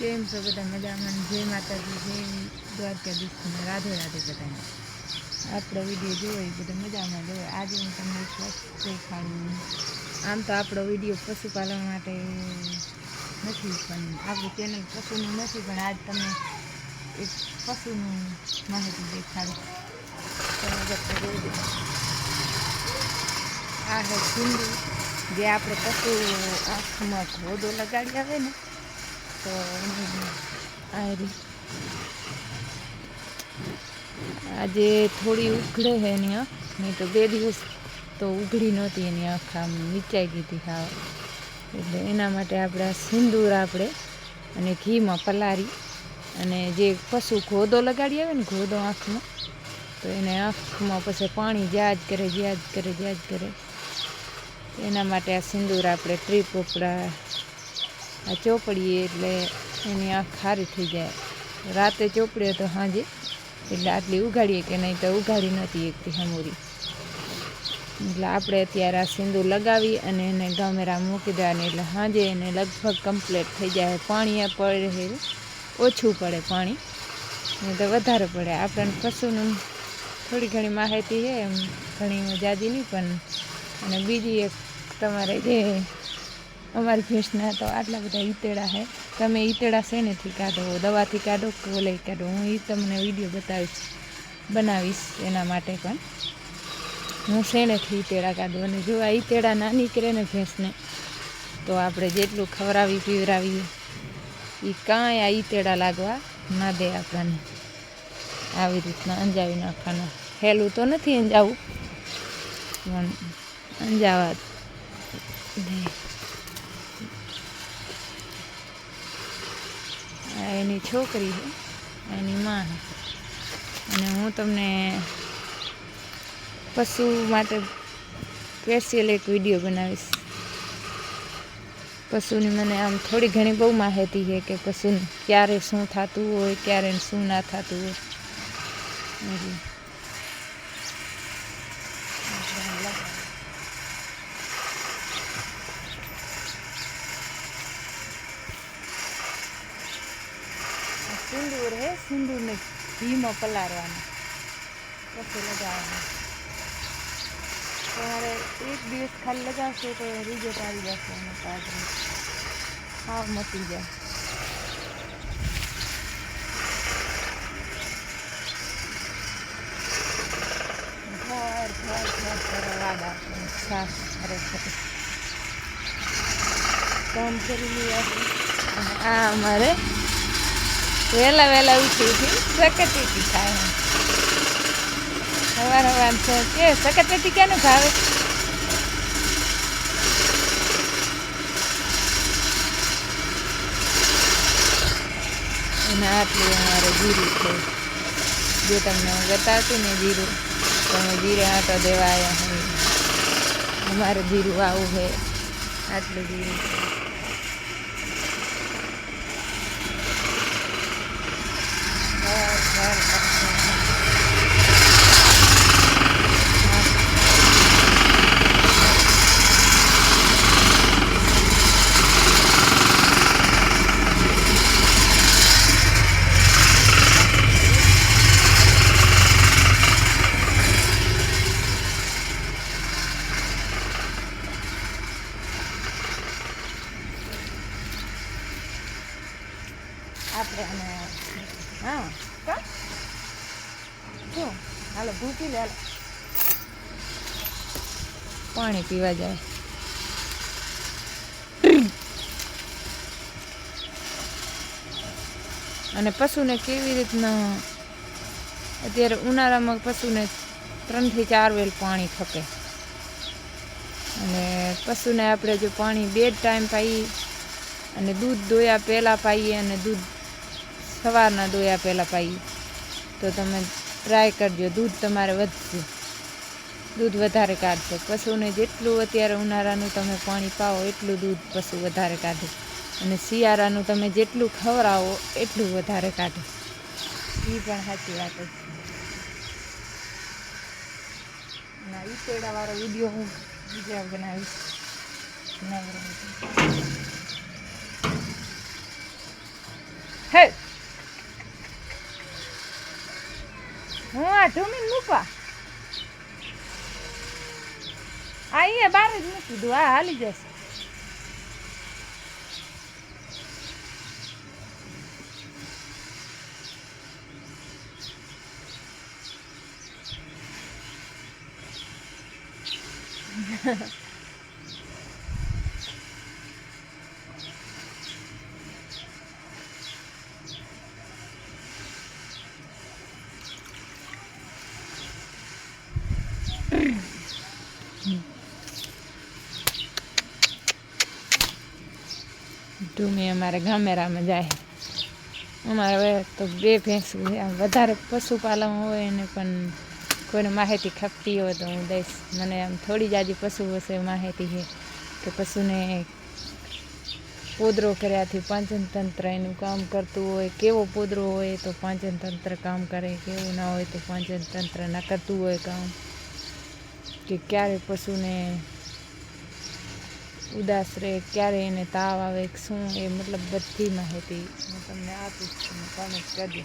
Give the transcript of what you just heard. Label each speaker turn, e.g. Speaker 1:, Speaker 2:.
Speaker 1: કેમ છો બધા મજામાં? જય માતાજી, જય દ્વારકાધીશ રાધે રાધે બધાને. આપણો વીડિયો જોયો એ બધા મજામાં જોયો આજે હું તમને સ્વસ્થ દેખાડું. આમ તો આપણો વીડિયો પશુપાલન માટે નથી, પણ આપણું ચેનલ પશુનું નથી, પણ આજ તમને એક પશુનું માહિતી દેખાડું. તમે. આ હે સિંધુ જે આપણે પશુ આંખમાં ઘોડો લગાડી આવે ને તો આ આજે થોડી ઉઘડે છે એની આંખ. નહીં તો બે દિવસ તો ઉઘડી નહોતી એની આંખ આમ નીચાઈ ગઈ હાવ એટલે એના માટે આપણે આ સિંદૂર આપણે અને ઘીમાં પલારી અને જે પશુ ઘોદો લગાડી આવે ને ઘોદો આંખમાં, તો એને આંખમાં પછી પાણી જ્યાં જ કરે જ્યાં જ કરે જ્યાં કરે. એના માટે આ સિંદૂર આપણે ટ્રીપ ઉપડા આ ચોપડીએ એટલે એની આંખ ખારી થઈ જાય. રાતે ચોપડીએ તો સાંજે એટલે આટલી ઉઘાડીએ કે નહીં તો ઉઘાડી નહોતી એકથી હમુરી. એટલે આપણે અત્યારે આ સિંદૂર લગાવી અને એને ગામેરા મૂકી દેવાની. એટલે સાંજે એને લગભગ કમ્પ્લીટ થઈ જાય. પાણી પડે ઓછું પડે પાણી. ને તો વધારે પડે. આપણને પશુનું થોડી ઘણી માહિતી છે. એમ ઘણી જાજી નહીં પણ. અને બીજી એક તમારે જે અમારી ભેંસના તો આટલા બધા ઈતેડા છે તમે ઈતેડા શેનેથી કાઢો? દવાથી કાઢો કે ઓલે કાઢો? હું એ તમને વીડિયો બતાવીશ, બનાવીશ એના માટે પણ. હું શેણેથી ઈતેડા કાઢું? અને જો આ ઈતેડા ના નીકળે ને ભેંસને, તો આપણે જેટલું ખવડાવી પીવરાવીએ એ કાંઈ આ ઈતેડા લાગવા ના દે આપણને. આવી રીતના અંજાવી નાખવાના. હેલું તો નથી અંજાવું, પણ અંજાવા દે. એની છોકરી છે, એની માં અને હું તમને પશુ માટે સ્પેશિયલ એક વીડિયો બનાવીશ. પશુની મને આમ થોડી ઘણી બહુ માહિતી છે કે પશુને ક્યારે શું થતું હોય, ક્યારે શું ના થતું હોય એટલે આ સિંદૂર હે, સિંદૂરને ઘીમાં પલાળવાનું. પછી લગાવવાનું. તમારે એક દિવસ ખાલી લગાવશો તો રિઝલ્ટ આવી જશે એનો પાદરી હાવ મટી જાય. ઘર ઘર ઘર ઘર લીધું આ અમારે વહેલા વહેલા ઉઠી ઉઠી સકટેટી ખાય સવાર સવાર છે કે સકટેટી ક્યાંને ભાવે? અને આટલું અમારે જીરું છે. જે તમને હું બતાવતી ને જીરું તમે જીરે આટો દેવા આવ્યા હોય અમારે જીરું આવું છે આટલું જીરું છે ઘર ઘર ઘર આપણે અને હા. કા? શું હાલો ભૂકી લે પાણી પીવા જાય. અને પશુને કેવી રીતના અત્યારે ઉનાળામાં પશુને ત્રણથી ચાર વેલ પાણી ખપે. અને પશુને આપણે જો પાણી બે ટાઈમ પાઈએ અને દૂધ દોયા પહેલાં પાઈએ અને દૂધ સવારના દોયા પહેલાં પાઈએ તો તમે ટ્રાય કરજો, દૂધ તમારે વધશે. દૂધ વધારે કાઢશે. પશુને જેટલું અત્યારે ઉનાળાનું તમે પાણી પાવો એટલું દૂધ પશુ વધારે કાઢે. અને શિયાળાનું તમે જેટલું ખવડાવો, એટલું વધારે કાઢે. એ પણ સાચી વાત છે. ના પેડાવાળો વીડિયો હું બીજા બનાવીશ. નવરા હે હું આ ઢૂમીને મૂકવા આ અહીંયા બહાર જ મૂકી દઉં આ હાલી જશે ઢૂમી અમારે ગામેરામાં જાય. અમારે હવે તો બે ભેંસું છે આમ વધારે પશુપાલન હોય ને પણ કોઈને માહિતી ખપતી હોય તો હું દઈશ. મને આમ થોડી જાજી પશુ વિશે માહિતી છે. કે પશુને પોદરો કર્યાથી પાચન તંત્ર એનું કામ કરતું હોય, કેવો પોદરો હોય તો પાચન તંત્ર કામ કરે, કેવું ના હોય તો પાચન તંત્ર ના કરતું હોય કામ. કે ક્યારે પશુને ઉદાસ રહે, ક્યારે એને તાવ આવે શું, એ મતલબ બધી માહિતી હું તમને આપીશ તમે કોમેન્ટ કરજો